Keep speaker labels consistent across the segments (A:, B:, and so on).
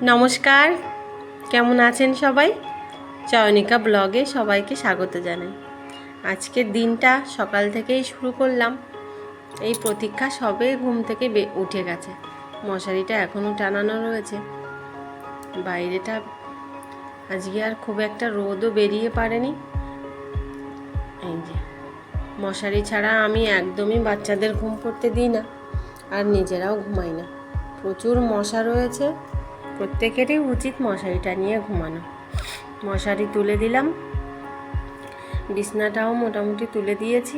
A: নমস্কার। কেমন আছেন সবাই? চয়নিকা ব্লগে সবাইকে স্বাগত জানাই। আজকের দিনটা সকাল থেকেই শুরু করলাম। এই প্রতীক্ষা সবে ঘুম থেকে উঠে গেছে। মশারিটা এখনও টানানো রয়েছে। বাইরেটা আজকে আর খুব একটা রোদও বেরিয়ে পারেনি। এই যে, মশারি ছাড়া আমি একদমই বাচ্চাদের ঘুম পড়তে দিই না। আর নিজেরাও ঘুমাই না। প্রচুর মশা রয়েছে। প্রত্যেকেরই উচিত মশারিটা নিয়ে ঘুমানো। মশারি তুলে দিলাম। বিছনাটাও মোটামুটি তুলে দিয়েছি।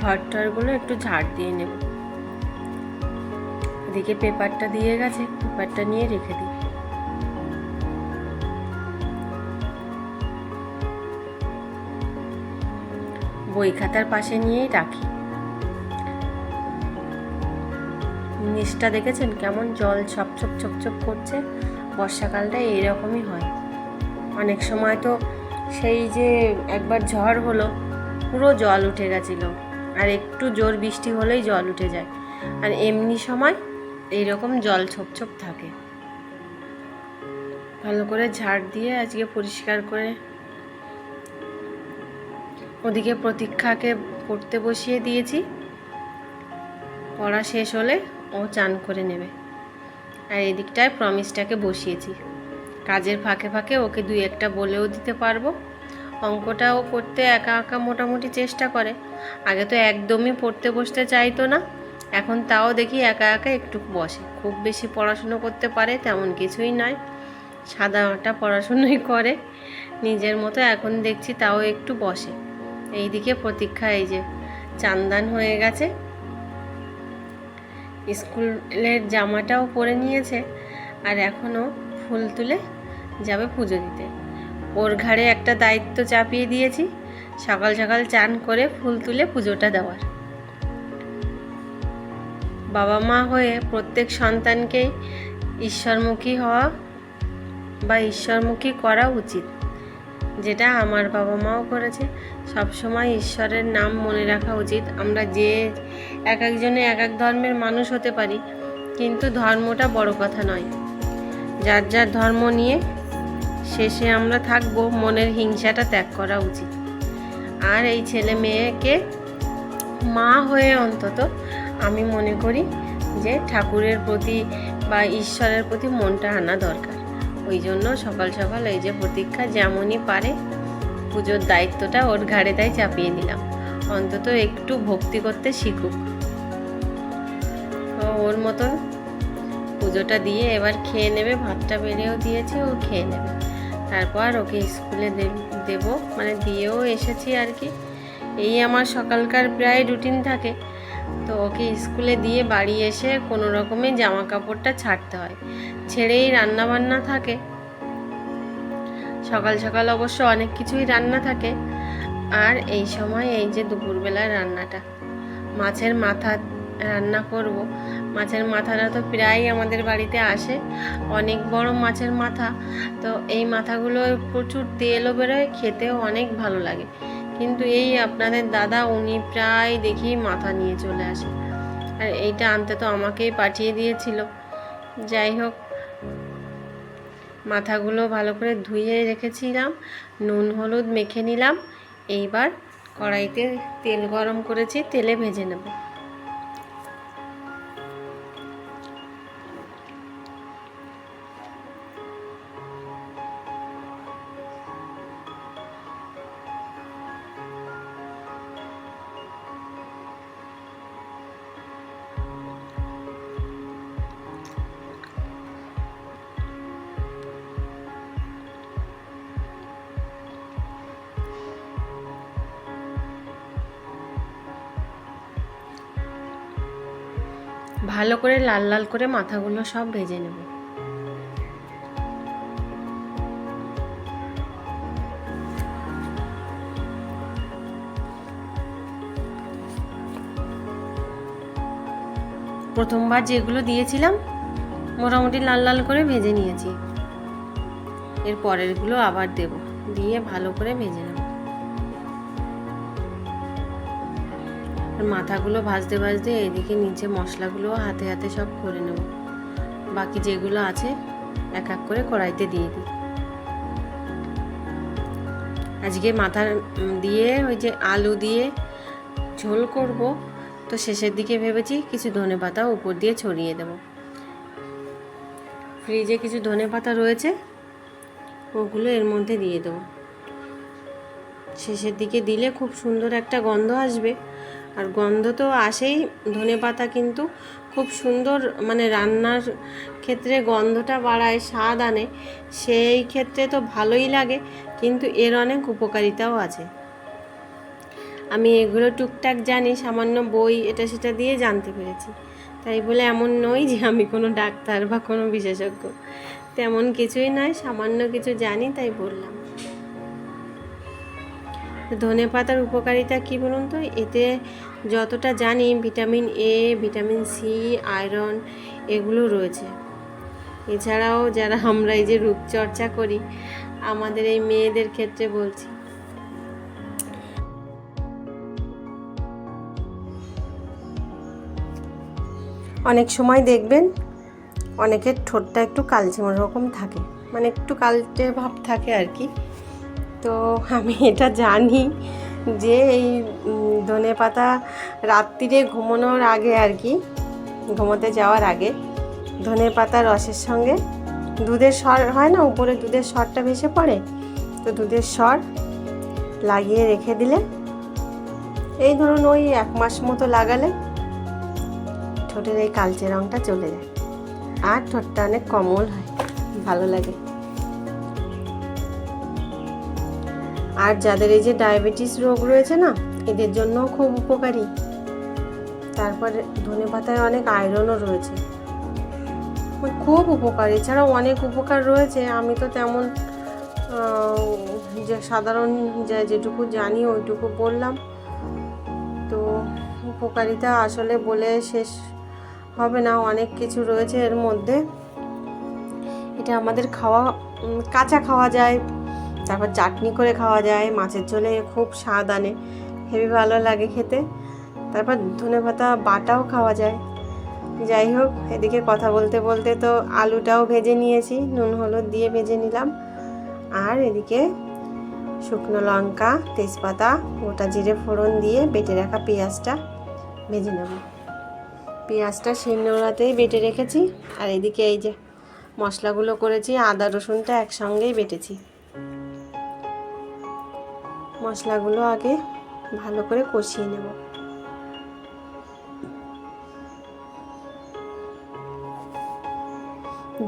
A: ঘর টরগুলো একটু ঝাড় দিয়ে নেব। এদিকে পেপারটা দিয়ে গেছে, পেপারটা নিয়ে রেখে দিই। বই খাতার পাশে নিয়েই রাখি। নিচটা দেখেছেন? কেমন জল ছপছপ ছপছপ করছে? বর্ষাকালটা এইরকমই হয়। অনেক সময় তো সেই যে একবার ঝড় হলো, পুরো জল উঠে গেছিল। আর একটু জোর বৃষ্টি হলেই জল উঠে যায়। আর এমনি সময় এইরকম জল ছোপ থাকে। ভালো করে ঝাড় দিয়ে আজকে পরিষ্কার করে ওদিকে প্রতীক্ষাকে পড়তে বসিয়ে দিয়েছি। পড়া শেষ হলে ও চান করে নেবে। আর এদিকটায় প্রমিসটাকে বসিয়েছি। কাজের ফাঁকে ফাঁকে ওকে দুই একটা বলেও দিতে পারব। অঙ্কটাও করতে একা একা মোটামুটি চেষ্টা করে। আগে তো একদমই পড়তে বসতে চাইতো না। এখন তাও দেখি একা একা একটু বসে। খুব বেশি পড়াশুনো করতে পারে তেমন কিছুই নয়। সাদা মাটা পড়াশুনোই করে। নিজের মতো এখন দেখছি তাও একটু বসে। এইদিকে প্রতীক্ষা এই যে, চান্দান হয়ে গেছে। স্কুলের জামাটাও পরে নিয়েছে আর এখনও ফুল তুলে যাবে পুজো দিতে। ওর ঘাড়ে একটা দায়িত্ব চাপিয়ে দিয়েছি, সকাল সকাল চান করে ফুল তুলে পুজোটা দেওয়ার। বাবা মা হয়ে প্রত্যেক সন্তানকেই ঈশ্বরমুখী হওয়া বা ঈশ্বরমুখী করা উচিত। যেটা আমার বাবা মাও করেছে। সবসময় ঈশ্বরের নাম মনে রাখা উচিত। আমরা যে এক একজনে এক এক ধর্মের মানুষ হতে পারি, কিন্তু ধর্মটা বড় কথা নয়। যার যার ধর্ম নিয়ে শেষে আমরা থাকব, মনের হিংসাটা ত্যাগ করা উচিত। আর এই ছেলে মেয়েকে মা হয়ে অন্তত আমি মনে করি যে ঠাকুরের প্রতি বা ঈশ্বরের প্রতি মনটা আনা দরকার। ওই জন্য সকাল সকাল এই যে প্রতীক্ষা যেমনই পারে, পুজোর দায়িত্বটা ওর ঘাড়ে তাই চাপিয়ে নিলাম। অন্তত একটু ভক্তি করতে শিখুক। ওর মতন পুজোটা দিয়ে এবার খেয়ে নেবে, ভাতটা বেড়েও দিয়েছি, ও খেয়ে নেবে। তারপর ওকে স্কুলে দেব মানে দিয়েও এসেছি আর কি। এই আমার সকালকার প্রায় রুটিন থাকে। তো ওকে স্কুলে দিয়ে বাড়ি এসে কোনো রকমে জামা কাপড়টা ছাড়তে হয়। ছেড়েই রান্না বান্না থাকে। সকাল সকাল অবশ্য অনেক কিছুই রান্না থাকে। আর এই সময় এই যে দুপুরবেলার রান্নাটা। মাছের মাথা রান্না করব। মাছের মাথাটা তো প্রায় আমাদের বাড়িতে আসে। অনেক বড় মাছের মাথা। তো এই মাথাগুলো প্রচুর তেলও বেরোয়, খেতেও অনেক ভালো লাগে। কিন্তু এই আপনাদের দাদা, উনি প্রায় দেখি মাথা নিয়ে চলে আসে। আর এইটা আনতে তো আমাকেই পাঠিয়ে দিয়েছিল। যাই হোক, মাথাগুলো ভালো করে ধুয়ে রেখেছিলাম, নুন, হলুদ মেখে নিলাম। এইবার কড়াইতে তেল গরম করেছি, তেলে ভেজে নেব। ভালো করে লাল লাল করে মাথাগুলো সব ভেজে নেব। প্রথমবার যেগুলো দিয়েছিলাম, মোটামুটি লাল লাল করে ভেজে নিয়েছি। এর পরেরগুলো আবার দেব, দিয়ে ভালো করে ভেজে নেব। মাথাগুলো ভাজতে ভাজতে এদিকে নিচে মশলাগুলো হাতে হাতে সব করে নেব। বাকি যেগুলো আছে, এক এক করে কড়াইতে দিয়ে দিই। আজকে মাথা দিয়ে ওই যে আলু দিয়ে ঝোল করব, তো শেষের দিকে ভেবেছি কিছু ধনে পাতা উপর দিয়ে ছড়িয়ে দেব। ফ্রিজে কিছু ধনে পাতা রয়েছে, ওগুলো এর মধ্যে দিয়ে দেবো। শেষের দিকে দিলে খুব সুন্দর একটা গন্ধ আসবে। আর গন্ধ তো আসেই, ধনে পাতা কিন্তু খুব সুন্দর মানে রান্নার ক্ষেত্রে গন্ধটা বাড়ায়, স্বাদ আনে। সেই ক্ষেত্রে তো ভালোই লাগে, কিন্তু এর অনেক উপকারিতাও আছে। আমি এগুলো টুকটাক জানি, সামান্য বই এটা সেটা দিয়ে জানতে পেরেছি। তাই বলে এমন নয় যে আমি কোনো ডাক্তার বা কোনো বিশেষজ্ঞ। তেমন কিছুই নয়, সামান্য কিছু জানি, তাই বললাম। ধনে পাতার উপকারিতা কী বলুন তো? এতে যতটা জানি vitamin A vitamin C iron এগুলো রয়েছে। এছাড়াও যারা আমরা এই যে রূপচর্চা করি, আমাদের এই মেয়েদের ক্ষেত্রে বলছি। অনেক সময় দেখবেন অনেকের ঠোঁটটা একটু কালচে রকম থাকে। মানে একটু কালচে ভাব থাকে আর কি। তো আমি এটা জানি যে এই ধনে পাতা রাত্রিরে ঘুমানোর আগে আর কি, ঘুমোতে যাওয়ার আগে ধনে পাতা রসের সঙ্গে দুধের স্বর হয় না উপরে দুধের স্বরটা ভেসে পড়ে? তো দুধের স্বর লাগিয়ে রেখে দিলে, এই ধরুন ওই এক মাস মতো লাগালে ঠোঁটের এই কালচে রঙটা চলে যায়। আর ঠোঁটটা অনেক কমল হয়, ভালো লাগে। আর যাদের এই যে ডায়াবেটিস রোগ রয়েছে না, এদের জন্য খুব উপকারী। তারপরে ধনে পাতায় অনেক আয়রনও রয়েছে। মানে খুব উপকার। এছাড়াও অনেক উপকার রয়েছে। আমি তো তেমন যে সাধারণ যে যেটুকু জানি ওইটুকু বললাম। তো উপকারিতা আসলে বলে শেষ হবে না। অনেক কিছু রয়েছে এর মধ্যে। এটা আমাদের খাওয়া কাঁচা খাওয়া যায়। তারপর চাটনি করে খাওয়া যায়, মাছের ঝোলে খুব স্বাদ আনে, হেবি ভালো লাগে খেতে। তারপর ধনে পাতা বাটাও খাওয়া যায়। যাই হোক, এদিকে কথা বলতে বলতে তো আলুটাও ভেজে নিয়েছি, নুন, হলুদ দিয়ে ভেজে নিলাম। আর এদিকে শুকনো লঙ্কা, তেজপাতা, গোটা জিরে ফোড়ন দিয়ে বেটে রাখা পেঁয়াজটা ভেজে নেব। পেঁয়াজটা শিলনোড়াতেই বেটে রেখেছি। আর এদিকে এই যে মশলাগুলো করেছি, আদা, রসুনটা একসঙ্গেই বেটেছি। মশলাগুলো আগে ভালো করে কষিয়ে নেব।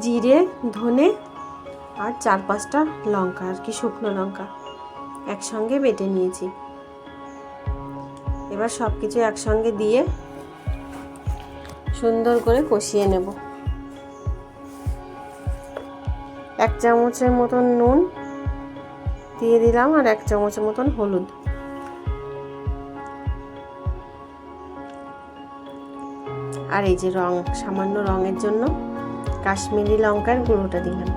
A: জিরে, ধনে আর চার পাঁচটা লঙ্কা, আর কি শুকনো লঙ্কা একসঙ্গে বেটে নিয়েছি। এবার সব কিছু একসঙ্গে দিয়ে সুন্দর করে কষিয়ে নেব। এক চামচের মতন নুন দিয়ে দিলাম আর এক চামচের মতন হলুদ। আর এই যে রং, সামান্য রঙের জন্য কাশ্মীরি লঙ্কার গুঁড়োটা দিলাম।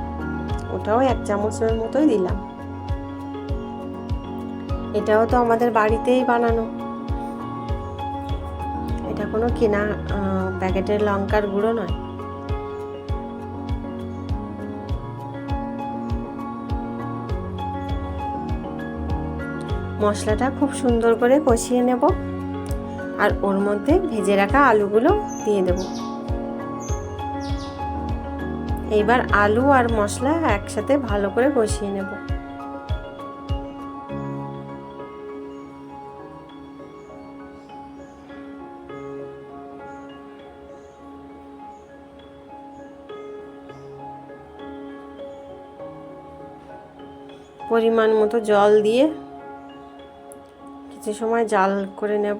A: ওটাও এক চামচের মতোই দিলাম। এটাও তো আমাদের বাড়িতেই বানানো। এটা কোনো কেনা প্যাকেটের লঙ্কার গুঁড়ো নয়। মশলাটা খুব সুন্দর করে কষিয়ে নেব। আর ওর মধ্যে ভেজে রাখা আলুগুলো দিয়ে দেব। এইবার আলু আর মশলা একসাথে ভালো করে কষিয়ে নেব। পরিমাণ মতো জল দিয়ে কিছু সময় জাল করে নেব।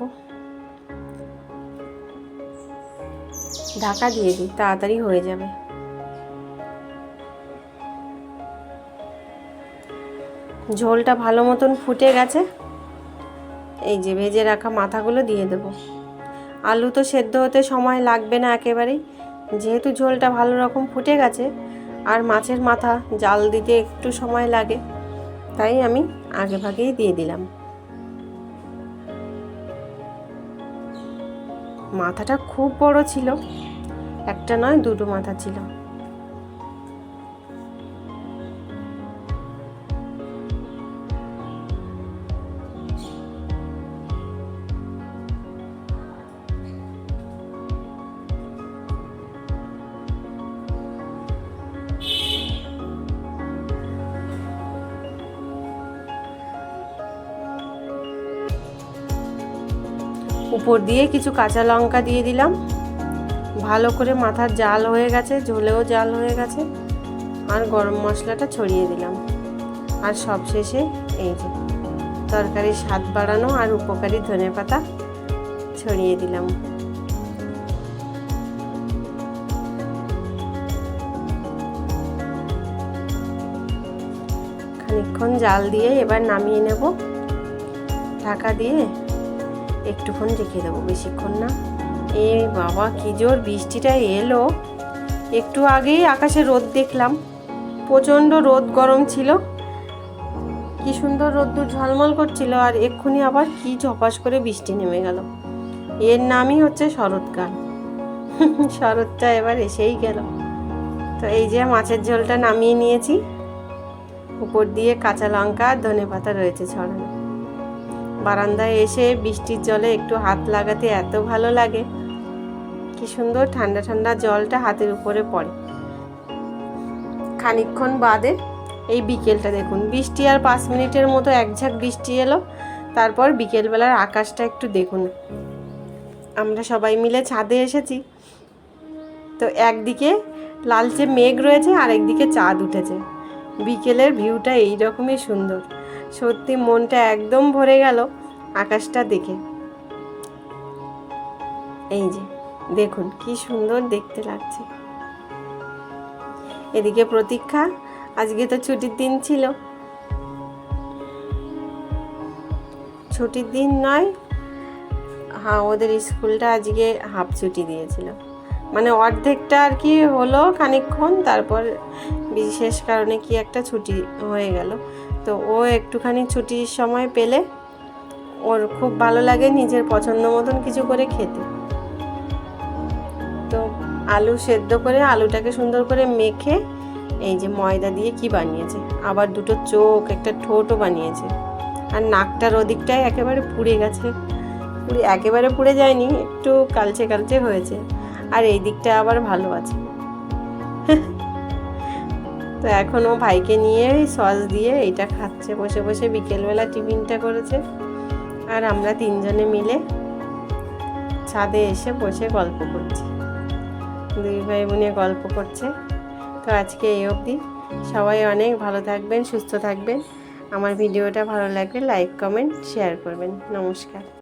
A: ঢাকা দিয়ে দিই, তাড়াতাড়ি হয়ে যাবে। ঝোলটা ভালো মতন ফুটে গেছে। এই যে ভেজে রাখা মাথাগুলো দিয়ে দেব। আলু তো সেদ্ধ হতে সময় লাগবে না একেবারেই। যেহেতু ঝোলটা ভালো রকম ফুটে গেছে, আর মাছের মাথা জাল দিতে একটু সময় লাগে, তাই আমি আগে ভাগেই দিয়ে দিলাম। মাথাটা খুব বড় ছিল একটা নয় দুটো মাথা ছিল। উপর দিয়ে কিছু কাঁচা লঙ্কা দিয়ে দিলাম। ভালো করে মাথার জাল হয়ে গেছে, ঝোলেও জাল হয়ে গেছে। আর গরম মশলাটা ছড়িয়ে দিলাম। আর সবশেষে এই যে তরকারির স্বাদ বাড়ানো আর উপকারী ধনে পাতা ছড়িয়ে দিলাম। খানিকক্ষণ জাল দিয়ে এবার নামিয়ে নেব। ঢাকা দিয়ে একটুক্ষণ রেখে দেবো, বেশিক্ষণ না। এ বাবা, কি জোর বৃষ্টিটা এলো। একটু আগেই আকাশে রোদ দেখলাম। প্রচণ্ড রোদ গরম ছিল। কি সুন্দর রোদ্দুর ঝলমল করছিল, আর এক্ষুনি আবার কি ঝপাস করে বৃষ্টি নেমে গেল। এর নামই হচ্ছে শরৎকাল। শরৎটা এবার এসেই গেল। তো এই যে মাছের ঝোলটা নামিয়ে নিয়েছি। উপর দিয়ে কাঁচা লঙ্কা আর ধনে পাতা রয়েছে ছড়ানো। বারান্দায় এসে বৃষ্টির জলে একটু হাত লাগাতে এত ভালো লাগে। কি সুন্দর ঠান্ডা ঠান্ডা জলটা হাতের উপরে পড়ে। খানিকক্ষণ বাদে এই বিকেলটা দেখুন। বৃষ্টি আর পাঁচ মিনিটের মতো এক ঝাঁক বৃষ্টি এলো, তারপর বিকেলবেলার আকাশটা একটু দেখুন। আমরা সবাই মিলে ছাদে এসেছি। তো একদিকে লালচে মেঘ রয়েছে আর একদিকে চাঁদ উঠেছে। বিকেলের ভিউটা এইরকমই সুন্দর। সত্যি মনটা একদম ভরে গেল আকাশটা দেখে। এই যে, দেখুন কি সুন্দর দেখতে লাগছে। এদিকে প্রতীক্ষা, আজকে তো ছুটির দিন ছিল। ছুটির দিন নয় হ্যাঁ ওদের স্কুলটা আজকে হাফ ছুটি দিয়েছিল। মানে অর্ধেকটা আর কি হলো খানিকক্ষণ, তারপর বিশেষ কারণে কি একটা ছুটি হয়ে গেল। তো ও একটুখানি ছুটির সময় পেলে ওর খুব ভালো লাগে নিজের পছন্দ মতন কিছু করে খেতে। তো আলু সেদ্ধ করে আলুটাকে সুন্দর করে মেখে এই যে ময়দা দিয়ে কি বানিয়েছে? আবার দুটো চোখ, একটা ঠোঁটও বানিয়েছে। আর নাকটার ওদিকটাই একেবারে পুড়ে গেছে। একেবারে পুড়ে যায়নি, একটু কালচে কালচে হয়েছে। আর এই দিকটা আবার ভালো আছে। তো এখন ও ভাইকে নিয়ে সস দিয়ে এইটা খাচ্ছে, বসে বসে বিকেলবেলা টিফিনটা করেছে। আর আমরা তিনজনে মিলে ছাদে এসে বসে গল্প করছি। দুই ভাই বোনে গল্প করছে। তো আজকে এই অবধি। সবাই অনেক ভালো থাকবেন, সুস্থ থাকবেন। আমার ভিডিওটা ভালো লাগলে লাইক, কমেন্ট, শেয়ার করবেন। নমস্কার।